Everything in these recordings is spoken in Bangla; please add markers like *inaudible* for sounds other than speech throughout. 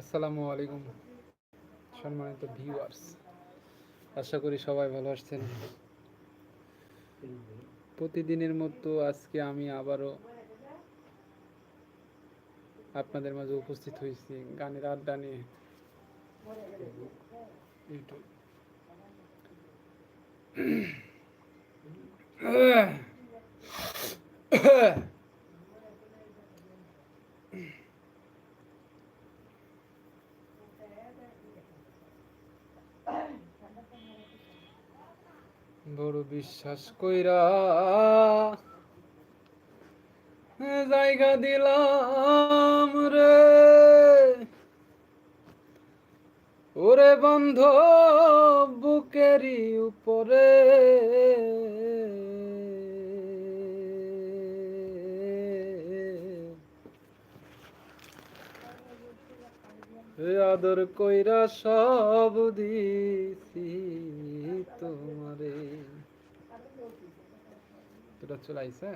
আসসালামু আলাইকুম, সম্মানিত ভিউয়ার্স আশা করি সবাই ভালো আসছেন প্রতিদিনের মতো আজকে আমি আবারও আপনাদের মাঝে উপস্থিত হয়েছি গানের আড্ডা নিয়ে। ইউটিউব *clears throat* বড় বিশ্বাস কইরা জায়গা দিলাম রে। ওরে বন্ধ বুকেরই উপরে। আদর কইরা সব দিছি তোমারে। তোরা চলে আইসে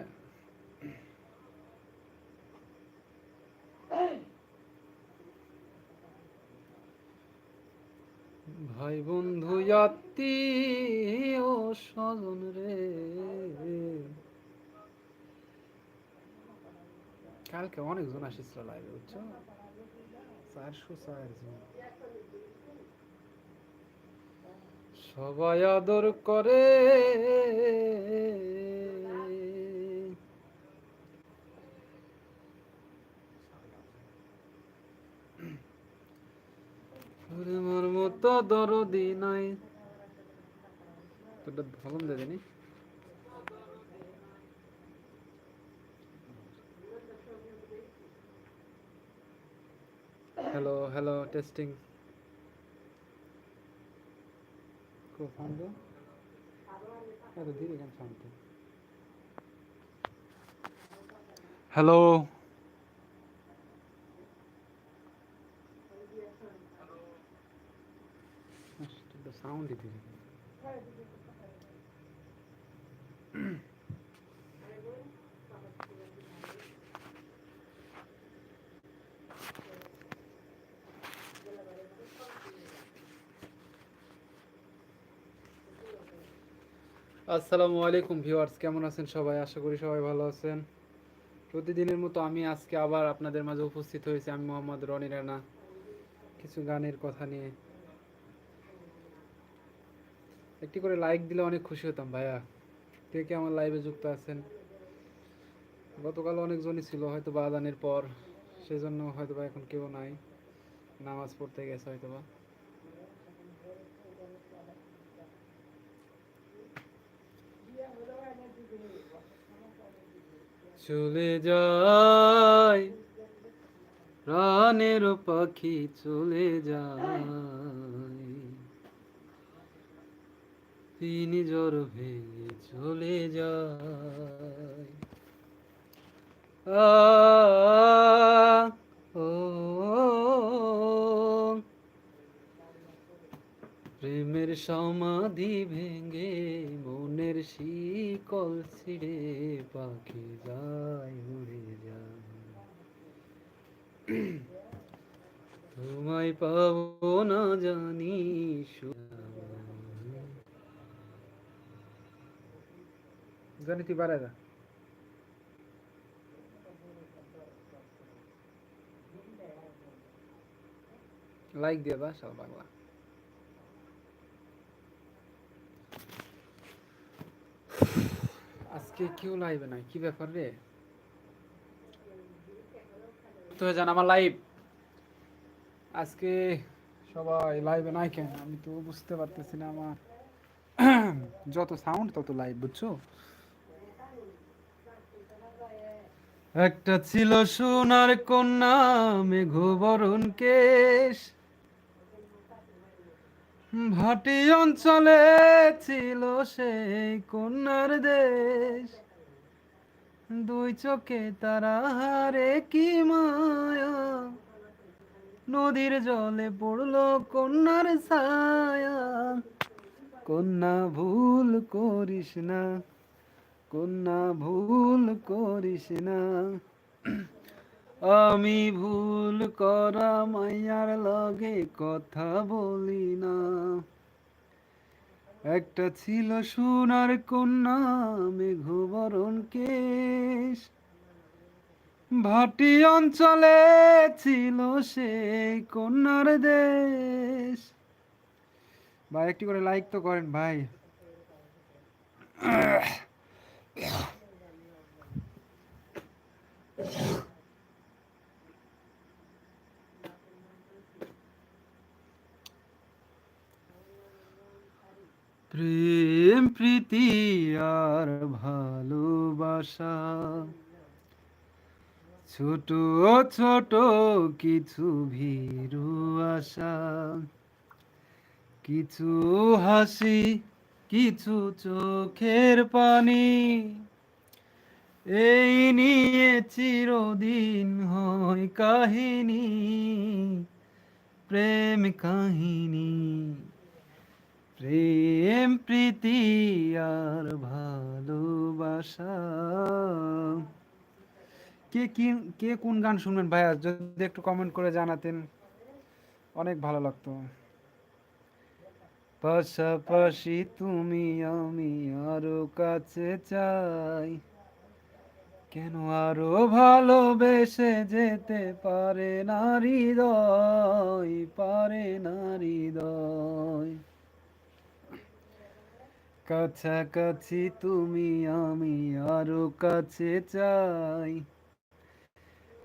ভাই বন্ধু যাত্রী ও স্বজন রে। কালকে অনেকজন আসিছিল লাইভে বুঝছ? চারশো চারজন। সবাই আদর করে। তোমার মতো দরদি নাই। তোটা ফলম দে দিনি। হ্যালো হ্যালো টেস্টিং হ্যালো আসসালামু আলাইকুম ভিউয়ার্স, কেমন আছেন সবাই? আশা করি সবাই ভালো আছেন। প্রতিদিনের মতো আমি আজকে আবার আপনাদের মাঝে উপস্থিত হয়েছি, আমি মোহাম্মদ রনি রানা। কিছু গানের কথা নিয়ে। একটি করে লাইক দিলে অনেক খুশি হতাম, ভাইয়া। কে কে আমার লাইভে যুক্ত আছেন? গতকাল অনেকজনই ছিল হয়তো বা আদানের পর। সেজন্য হয়তো বা এখন কেউ নাই। নামাজ পড়তে গেছে হয়তো বা চলে যায় প্রাণের পাখি চলে যায়। তিনি জ্বর ভেঙে চলে যায়। প্রেমের সমাধি ভেঙে মনের শিকল ছিঁড়ে পাখি যায় উড়ে যায়। তোমায় পাবো না জানি জানি তুই বাড়ায় যা লাইক দিয়ে দা সব বাংলা। আজকে কেউ লাইভে নাই কি ব্যাপার রে? তো জান, আমার লাইভ আজকে সবাই লাইভে নাই কেন? আমি তো বুঝতে পারতেছি না আমার। *clears throat* যত সাউন্ড তত লাইভ বুঝছ? একটা ছিল সোনার কন্যা মেঘবরণ কেশ। ভাটি অঞ্চলে ছিল সেই কন্যার দেশ। দুই চোখে তারা হারে কি মায়া। নদীর জলে পড়ল কন্যার ছায়া। কন্যা, ভুল করিস না। কন্যা, ভুল করিস না। আমি ভুল করা মাইয়ার লগে কথা বলি না। একটা ছিল সোনার কন্যা, মেঘবরণ কেশ। ভাটি অঞ্চলে ছিল সেই কন্যার দেশ। ভাই, একটি করে লাইক তো করেন, ভাই। প্রেম প্রীতি আর ভালোবাসা। ছোট ছোট কিছু ভীরু আশা। কিছু হাসি কিছু চোখের পানি এই নিয়ে চিরদিন হয় কাহিনী, প্রেম কাহিনী। প্রেম, প্রীতি আর ভালোবাসা। কে কি, কে কোন গান শুনবেন ভাইয়া? যদি একটু কমেন্ট করে জানাতেন, অনেক ভালো লাগতো। পাশাপাশি তুমি আমি আরও কাছে চাই। কেন আরও ভালোবেসে যেতে পারে না হৃদয়, পারে না হৃদয়? কাছাকাছি তুমি আমি আরও কাছে চাই।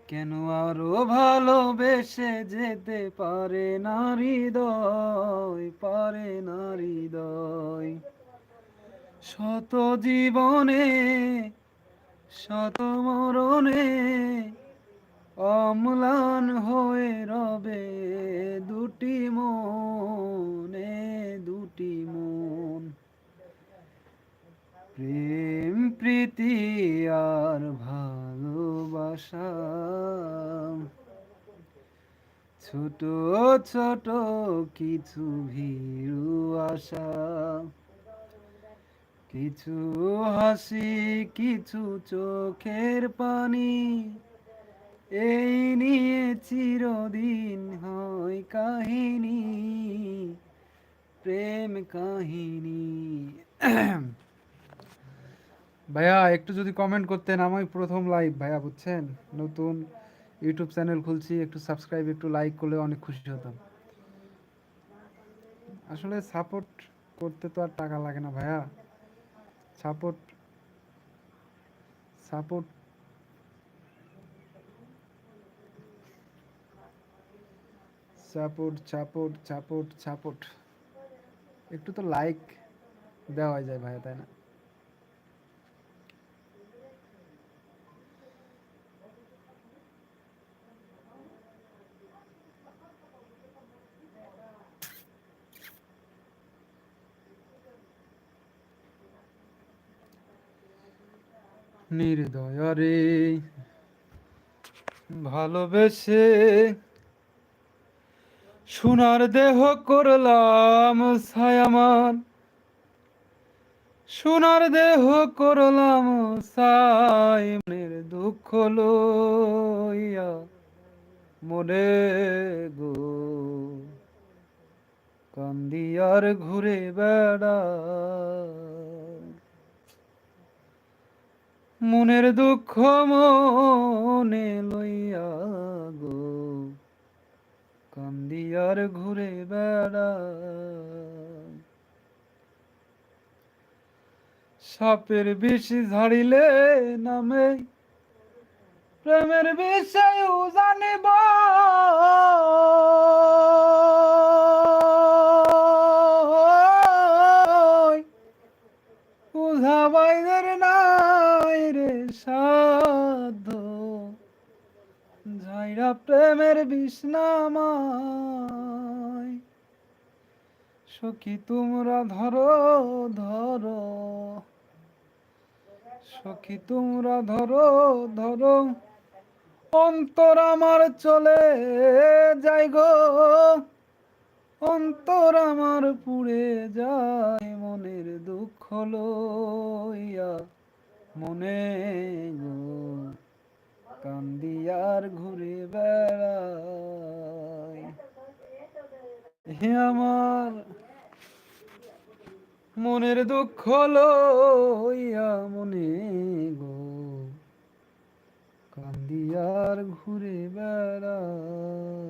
কেন আরও ভালোবেসে যেতে পারে না হৃদয়, পারে না হৃদয়? শত জীবনে, শত মরণে অম্লান হয়ে রবে দুটি মনে, দুটি মন। প্রেম, প্রীতি আর ভালোবাসা ছোট ছোট কিছু ভীরু আশা। কিছু হাসি, কিছু চোখের পানি। এই নিয়ে চিরদিন হয় কাহিনী, প্রেম কাহিনী। ভাইয়া, একটু যদি কমেন্ট করতেন আমি প্রথম লাইভ ভাইয়া বুঝছেন? নতুন ইউটিউব চ্যানেল খুলছি, একটু সাবস্ক্রাইব একটু লাইক করলে অনেক খুশি হতাম। আসলে সাপোর্ট করতে তো আর টাকা লাগে না ভাইয়া। Support support support support support support একটু তো লাইক দেওয়া যায় ভাইয়া, তাই না? নির্দয়ারে ভালোবেসে সোনার দেহ করলাম ছায়ামান। সোনার দেহ করলাম সাই মনের দুঃখ লইয়া মনে গো। কান্দিয়ার ঘুরে বেড়া মনের দুঃখ মনে লইয়া গো। কান্দিয়ার ঘুরে বেড়া সাপের বিষ ঝাড়িলে নামে, প্রেমের বিষয় জানিব। ঝাইরা প্রেমের বিষ্ণামায়। সখী তোমরা ধরো ধরো। সখী তোমরা ধরো ধরো। অন্তর আমার চলে যাই গো। অন্তর আমার পুড়ে যায় মনের দুঃখ লইয়া মনে গো। কান্দিয়ার ঘুরে বেড়াই হে আমার মনের দুঃখ লইয়া মনে গো কান্দিয়ার ঘুরে বেড়াই